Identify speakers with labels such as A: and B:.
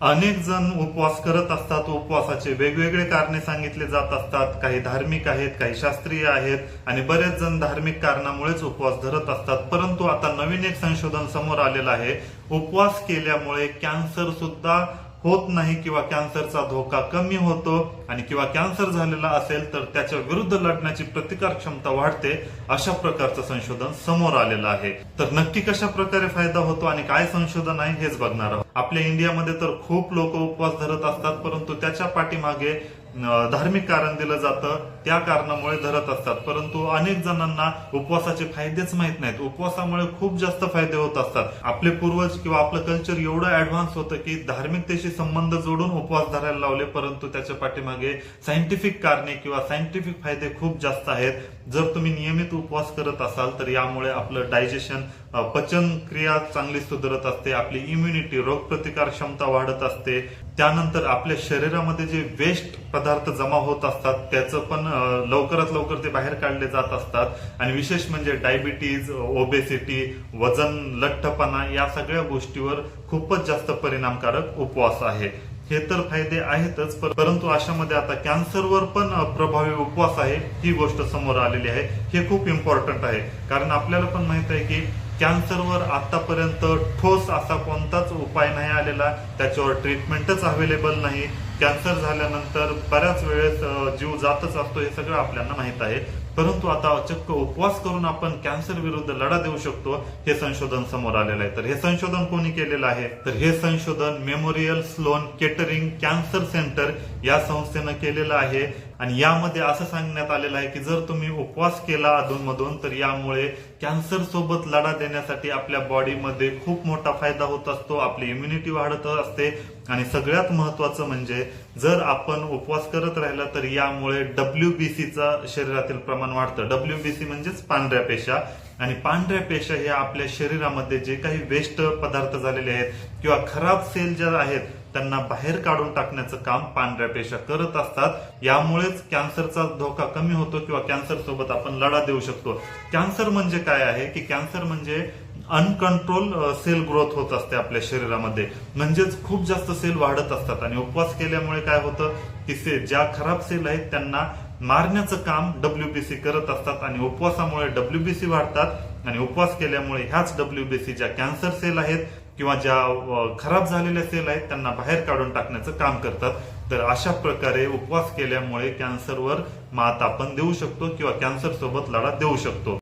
A: अनेक जण उपवास करत असतात उपवासाचे वेगवेगळे कारणे सांगितले जात असतात. काही धार्मिक आहेत काही शास्त्रीय आहेत आणि बरेच जण धार्मिक कारणामुळेच उपवास धरत असतात. परंतु आता नवीन एक संशोधन समोर आलेलं आहे. उपवास केल्यामुळे कॅन्सर सुद्धा होत नाही किंवा कॅन्सरचा धोका कमी होतो आणि किंवा कॅन्सर झालेला असेल तर त्याच्या विरुद्ध लढण्याची प्रतिकार क्षमता वाढते अशा प्रकारचं संशोधन समोर आलेलं आहे. तर नक्की कशा प्रकारे फायदा होतो आणि काय संशोधन आहे हेच बघणार आहोत. आपल्या इंडियामध्ये तर खूप लोक उपवास धरत असतात परंतु त्याच्या पाठीमागे धार्मिक कारण दिलं जातं. त्या कारणामुळे धरत असतात. परंतु अनेक जणांना उपवासाचे फायदेच माहीत नाहीत. उपवासामुळे खूप जास्त फायदे होत असतात. आपले पूर्वज किंवा आपलं कल्चर एवढं ऍडव्हान्स होतं की धार्मिकतेशी संबंध जोडून उपवास धरायला लावले परंतु त्याच्या पाठीमागे सायंटिफिक कारणे किंवा सायंटिफिक फायदे खूप जास्त आहेत. जर तुम्ही नियमित उपवास करत असाल तर यामुळे आपलं डायजेशन पचन क्रिया चांगली सुधारत असते आपली इम्युनिटी रोगप्रतिकार क्षमता वाढत असते. त्यानंतर आपल्या शरीरामध्ये जे वेस्ट पदार्थ जमा होत असतात त्याचं पण लवकरात लवकर ते बाहेर काढले जात असतात. आणि विशेष म्हणजे डायबिटीज ओबेसिटी वजन लठ्ठपणा या सगळ्या गोष्टीवर खूपच जास्त परिणामकारक उपवास आहे. हे तर फायदे आहेतच परंतु अशामध्ये आता कॅन्सरवर पण प्रभावी उपवास आहे ही गोष्ट समोर आलेली आहे. हे खूप इम्पॉर्टंट आहे. कारण आपल्याला पण माहीत आहे की कॅन्सरवर आतापर्यंत ठोस असा कोणताच उपाय नाही आलेला. त्याच्यावर ट्रीटमेंटच अवेलेबल नाही. कॅन्सर झाल्यानंतर बऱ्याच वेळेस जीव जातच असतो हे सगळं आपल्याला माहीत आहे. परंतु आता चक्क उपवास करून आपण कॅन्सर विरुद्ध लढा देऊ शकतो हे संशोधन समोर आलेलं आहे. तर हे संशोधन कोणी केलेलं आहे? तर हे संशोधन Memorial Sloan Kettering Cancer Center या संस्थेनं केलेलं आहे. आणि यामध्ये असं सांगण्यात आलेलं आहे की जर तुम्ही उपवास केला अधूनमधून तर यामुळे कॅन्सर सोबत लढा देण्यासाठी आपल्या बॉडीमध्ये खूप मोठा फायदा होत असतो आपली इम्युनिटी वाढत असते आणि सगळ्यात महत्वाचं म्हणजे जर आपण उपवास करत राहिला तर यामुळे डब्ल्यूबीसीचा शरीरातील प्रमाण वाढतं. डब्ल्यूबीसी म्हणजेच पांढऱ्या पेशा. आणि पांढऱ्या पेशा हे आपल्या शरीरामध्ये जे काही वेस्ट पदार्थ झालेले आहेत किंवा खराब सेल ज्या आहेत त्यांना बाहेर काढून टाकण्याचं काम पांढऱ्या पेशा करत असतात. यामुळेच कॅन्सरचा धोका कमी होतो किंवा कॅन्सर सोबत आपण लढा देऊ शकतो. कॅन्सर म्हणजे काय आहे? की कॅन्सर म्हणजे अनकंट्रोल सेल ग्रोथ होत असते आपल्या शरीरामध्ये. म्हणजेच खूप जास्त सेल वाढत असतात. आणि उपवास केल्यामुळे काय होतं? की से ज्या खराब सेल आहेत त्यांना मारण्याचं काम डब्ल्यूबीसी करत असतात. आणि उपवासामुळे डब्ल्यूबीसी वाढतात. आणि उपवास केल्यामुळे ह्याच डब्ल्यूबीसी ज्या कॅन्सर सेल आहेत किंवा ज्या खराब झालेल्या सेल आहेत त्यांना बाहेर काढून टाकण्याचं काम करतात. तर अशा प्रकारे उपवास केल्यामुळे कॅन्सरवर मात आपण देऊ शकतो किंवा कॅन्सर सोबत लढा देऊ शकतो.